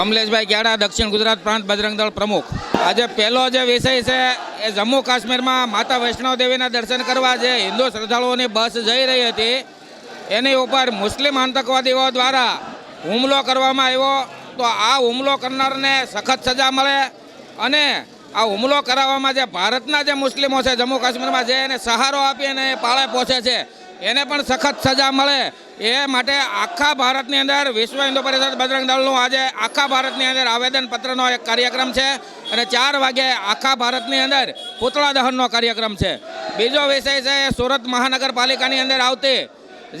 કમલેશભાઈ ગ્યાડા દક્ષિણ ગુજરાત પ્રાંત બજરંગ દળ પ્રમુખ. આજે પહેલો જે વિષય છે એ જમ્મુ કાશ્મીરમાં માતા વૈષ્ણવ દેવીના દર્શન કરવા જે હિન્દુ શ્રદ્ધાળુઓની બસ જઈ રહી હતી, એની ઉપર મુસ્લિમ આતંકવાદીઓ દ્વારા હુમલો કરવામાં આવ્યો. તો આ હુમલો કરનારને સખત સજા મળે અને આ હુમલો કરાવવામાં જે ભારતના જે મુસ્લિમો છે, જમ્મુ કાશ્મીરમાં જે એને સહારો આપી અને પાળે પહોંચે છે, એને પણ સખત સજા મળે. એ માટે આખા ભારતની અંદર વિશ્વ હિન્દુ પરિષદ બજરંગ દળનું આજે આખા ભારતની અંદર આવેદનપત્રનો એક કાર્યક્રમ છે અને ચાર વાગે આખા ભારતની અંદર પૂતળા દહનનો કાર્યક્રમ છે. બીજો વિષય છે, સુરત મહાનગરપાલિકાની અંદર આવતી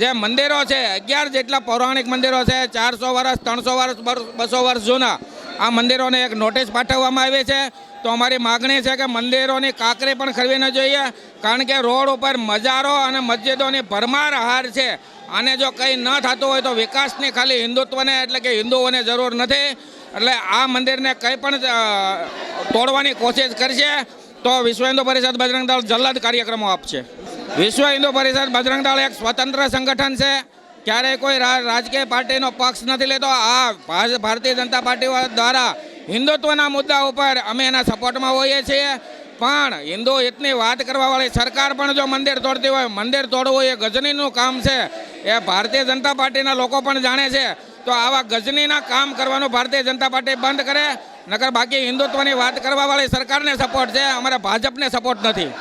જે મંદિરો છે, અગિયાર જેટલા પૌરાણિક મંદિરો છે, ચારસો વર્ષ, ત્રણસો વર્ષ, બસો વર્ષ જૂના. આ મંદિરોને એક નોટિસ પાઠવવામાં આવી છે. તો અમારી માગણી છે કે મંદિરોની કાંકરી પણ ખરવી ન જોઈએ, કારણ કે રોડ ઉપર મજારો અને મસ્જિદોની ભરમાર હાર છે. આને જો કંઈ ન થતું હોય તો વિકાસની ખાલી હિન્દુત્વને એટલે કે હિન્દુઓને જરૂર નથી. એટલે આ મંદિરને કંઈ પણ તોડવાની કોશિશ કરશે તો વિશ્વ હિન્દુ પરિષદ બજરંગ દળ જલ્દ કાર્યક્રમો આપશે. વિશ્વ હિન્દુ પરિષદ બજરંગ દળ એક સ્વતંત્ર સંગઠન છે. ક્યારેય કોઈ રાજકીય પાર્ટીનો પક્ષ નથી લેતો. આ ભાર- ભારતીય જનતા પાર્ટી દ્વારા હિન્દુત્વના મુદ્દા ઉપર અમે એના સપોર્ટમાં હોઈએ છીએ. પણ હિન્દુ હિતની વાત કરવાવાળી સરકાર પણ જો મંદિર તોડતી હોય, મંદિર તોડવું એ ગજનીનું કામ છે. એ ભારતીય જનતા પાર્ટીના લોકો પણ જાણે છે. તો આવા ગજનીના કામ કરવાનું ભારતીય જનતા પાર્ટી બંધ કરે, નકર બાકી હિન્દુત્વની વાત કરવાવાળી સરકારને સપોર્ટ છે. અમારે ભાજપને સપોર્ટ નથી.